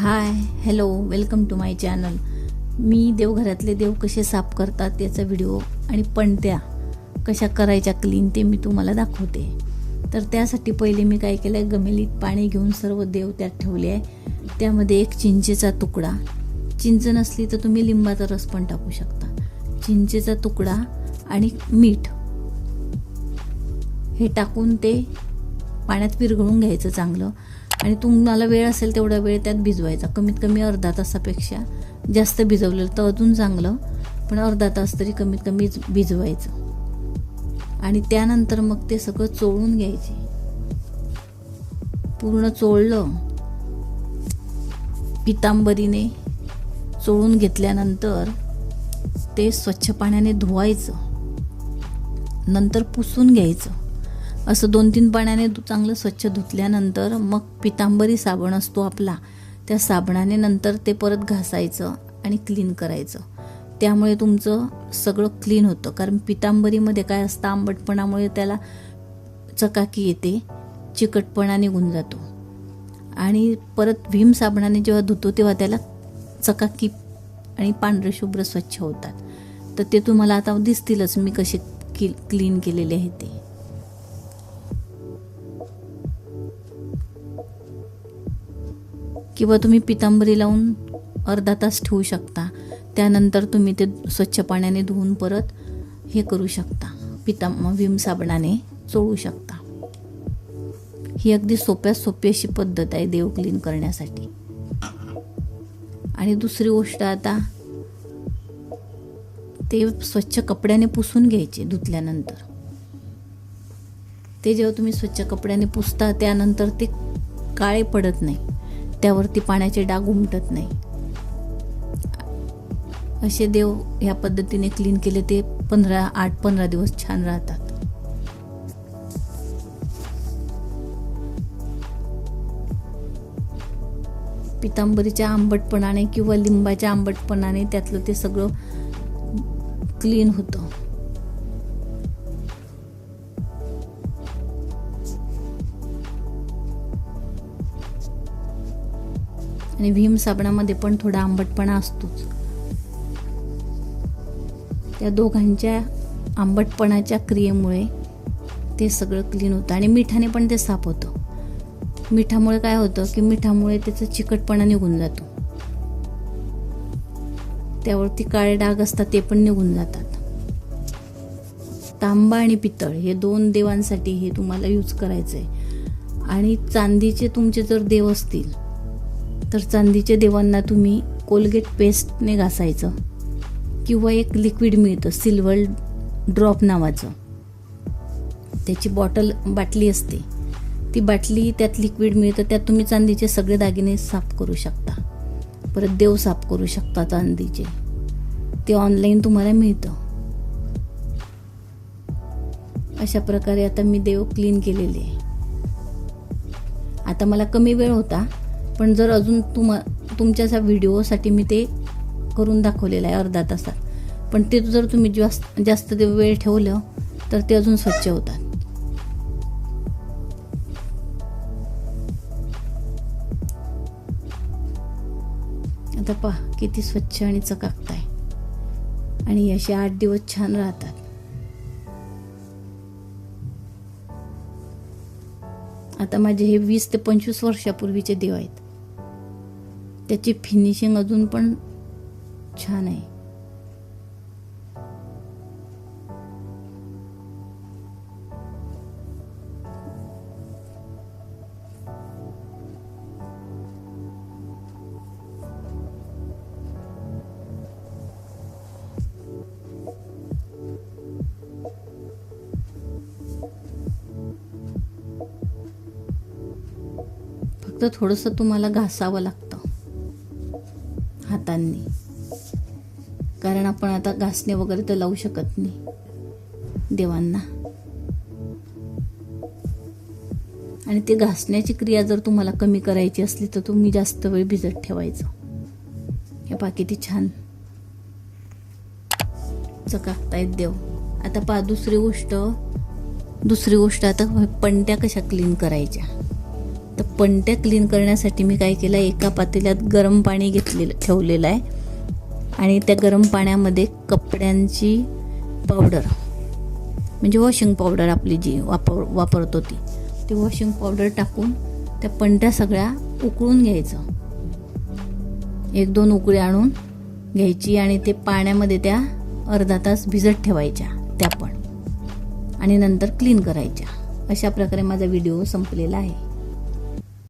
Hi hello welcome to my channel मी देवघरातले देव कसे साफ करतात याचा व्हिडिओ आणि पणत्या कशा करायच्या क्लीन ते मी तुम्हाला दाखवते. तर त्यासाठी पहिले मी काय केलं आहे गमेलीत पाणी घेऊन सर्व देव त्यात ठेवले आहे. त्यामध्ये एक चिंचेचा तुकडा. चिंच नसली तर तुम्ही लिंबाचा रस पण टाकू शकता. चिंचेचा तुकडा आणि मीठ. हे टाकून ते पाण्यात विरघळून घ्यायचं चांगलं. आणि तुम्हाला वेळ असेल तेवढा वेळ त्यात भिजवायचा. कमीत कमी अर्धा तासापेक्षा जास्त भिजवलेलं तर अजून चांगलं पण अर्धा तास तरी कमीत कमी भिजवायचं. आणि त्यानंतर मग ते सगळं चोळून घ्यायचे. पूर्ण चोळलं पितांबरीने चोळून घेतल्यानंतर ते स्वच्छ पाण्याने धुवायचं. नंतर पुसून घ्यायचं. असं दोन तीन पाण्याने चांगलं स्वच्छ धुतल्यानंतर मग पितांबरी साबण असतो आपला. त्या साबणाने नंतर ते परत घासायचं आणि क्लीन करायचं. त्यामुळे तुमचं सगळं क्लीन होतं. कारण पितांबरीमध्ये काय असतं आंबटपणामुळे त्याला चकाकी येते चिकटपणा निघून जातो. आणि परत भीम साबणाने जेव्हा धुतो तेव्हा त्याला चकाकी आणि पांढरे शुभ्र स्वच्छ होतात. तर ते तुम्हाला आता दिसतीलच मी कसे की क्लीन केलेले आहे ते. किंवा तुम्ही पितांबरी लावून अर्धा तास ठेवू शकता. त्यानंतर तुम्ही ते स्वच्छ पाण्याने धुवून परत हे करू शकता. पितांब विम साबणाने चोळू शकता. ही अगदी सोप्यात सोपी अशी पद्धत आहे देव क्लीन करण्यासाठी. आणि दुसरी गोष्ट आता ते स्वच्छ कपड्याने पुसून घ्यायचे धुतल्यानंतर. ते जेव्हा तुम्ही स्वच्छ कपड्याने पुसता त्यानंतर ते काळे पडत नाही. त्यावरती पाण्याचे डाग उमटत नाही. असे देव ह्या पद्धतीने क्लीन केले ते पंधरा आठ पंधरा दिवस छान राहतात. पितांबरीच्या आंबटपणाने किंवा लिंबाच्या आंबटपणाने त्यातलं ते सगळं क्लीन होतं. आणि भीम साबणामध्ये पण थोडा आंबटपणा असतोच. त्या दोघांच्या आंबटपणाच्या क्रियेमुळे ते सगळं क्लीन होतं आणि मिठाने पण ते साफ होतं. मिठामुळे काय होतं की मिठामुळे त्याचा चिकटपणा निघून जातो. त्यावरती काळे डाग असतात ते पण निघून जातात. तांबा आणि पितळ हे दोन देवांसाठी हे तुम्हाला यूज करायचं आहे आणि चांदीचे तुमचे जर देव असतील तर चांदीच्या देवांना तुम्ही कोलगेट पेस्टने घासायचं. किंवा एक लिक्विड मिळतं सिल्वर ड्रॉप नावाचं. त्याची बॉटल बाटली असते. ती बाटली त्यात लिक्विड मिळतं त्यात तुम्ही चांदीचे सगळे दागिने साफ करू शकता. परत देव साफ करू शकता चांदीचे. ते ऑनलाईन तुम्हाला मिळतं. अशा प्रकारे आता मी देव क्लीन केलेले आहे. आता मला कमी वेळ होता. पण जर अजून तुम तुमच्या व्हिडिओसाठी मी ते करून दाखवलेलं आहे अर्धा तासात. पण ते जर तुम्ही जास्त जास्त ते वेळ ठेवलं तर ते अजून स्वच्छ होतात. आता पहा किती स्वच्छ आणि चकाकत आहे. आणि असे आठ दिवस छान राहतात. आता माझे हे वीस ते पंचवीस वर्षापूर्वीचे देव आहेत. त्याची फिनिशिंग अजून पण छान आहे. फक्त थोडंसं तुम्हाला घासावं लागतं. हातांनी. कारण आपण आता घासणे वगैरे तर लावू शकत नाही. देवांना. आणि ते घासण्याची क्रिया जर तुम्हाला कमी करायची असली तर तुम्ही जास्त वेळ भिजत ठेवायचं. हे बाकी ती छान. चकाकतायत देव. आता पहा दुसरी गोष्ट. दुसरी गोष्ट आता पणत्या कशा क्लीन करायच्या? तर पंट्या क्लीन करण्यासाठी मी काय केलं एका पातेल्यात गरम पाणी घेतलेलं ठेवलेलं आहे. आणि त्या गरम पाण्यामध्ये कपड्यांची पावडर म्हणजे वॉशिंग पावडर आपली जी वापर वापरतो ती ती वॉशिंग पावडर टाकून त्या पंट्या सगळ्या उकळून घ्यायचं. एक दोन उकळी आणून घ्यायची आणि ते पाण्यामध्ये त्या अर्धा तास भिजत ठेवायच्या त्या पण. आणि नंतर क्लीन करायच्या. अशा प्रकारे माझा व्हिडिओ संपलेला आहे.